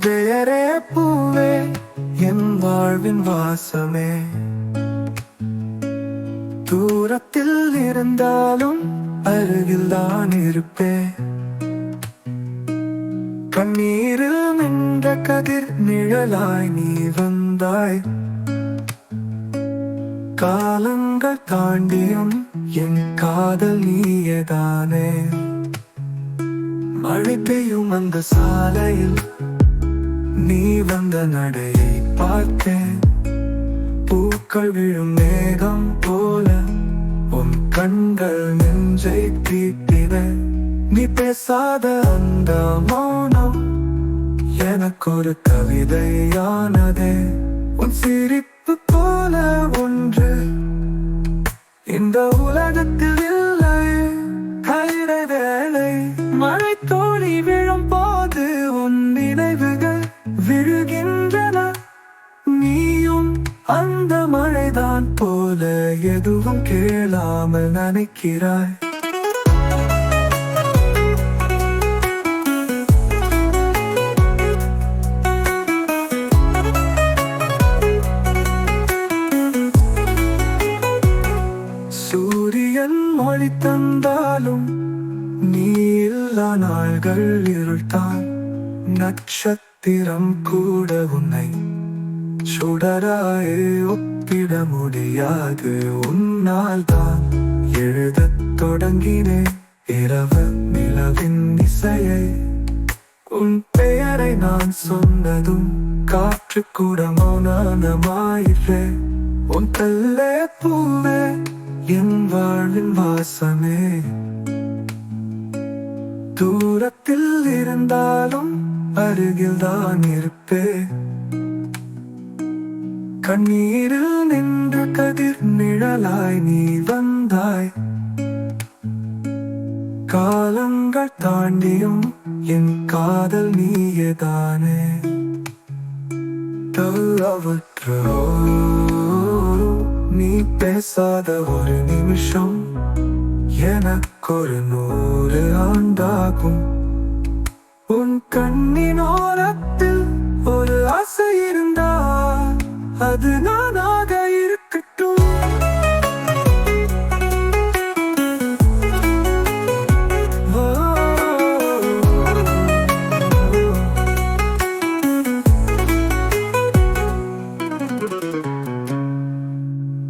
பெயரே பூவே என் வாழ்வின் வாசமே. தூரத்தில் இருந்தாலும் அருகில் தான் இருப்பேன். கண்ணீரில் நின்ற கதிர் நிழலாய் நீ வந்தாய். காலங்கள் தாண்டியும் என் காதல் நீயதானே. மழை பெய்யும் அந்த சாலையில் நீ வந்த நடையை பார்த்தேன். பூக்கள் விழும் மேகம் போ நெஞ்சை தீட்டின நீ பேசாத அந்த மௌனம் எனக்கு ஒரு கவிதையானதே. உன் சிரிப்பு போல ஒன்று. இந்த உலகத்தில் இல்லை. கயிறை வேலை. மழை தோழி விழும் போது உன் நினைவுகள் விழுகின்றன. நீயும் அந்த மழைதான் போல எதுவும் கேளாமல் நினைக்கிறாய். மொழி தந்தாலும் நீல்லா நாள்கள் இருள்தான் நட்சத்திரம் கூட உன்னை சுடராயே ஒப்பிட முடியாது. உன்னால் தான் எழுதத் தொடங்கினேன் இரவு நிலவின் இசையை உன் பெயரை நான் சொன்னதும் காற்று கூட மௌனமாயிற்றே. உன் தல்லே பூவே வாழ்வின் வாசமே. தூரத்தில் இருந்தாலும் அருகில் தான் இருப்பே. கண்ணீரில் நின்ற கதிர் நிழலாய் நீ வந்தாய். காலங்கள் தாண்டியும் என் காதல் நீயதானே. தவற்றோ நீ பேசாத ஒரு நிமிஷம். எனக்கு ஒரு நூறு ஆண்டாகும். உன் கண்ணின் ஓரத்தில் ஒரு ஆசை இருந்தால் அது நான்?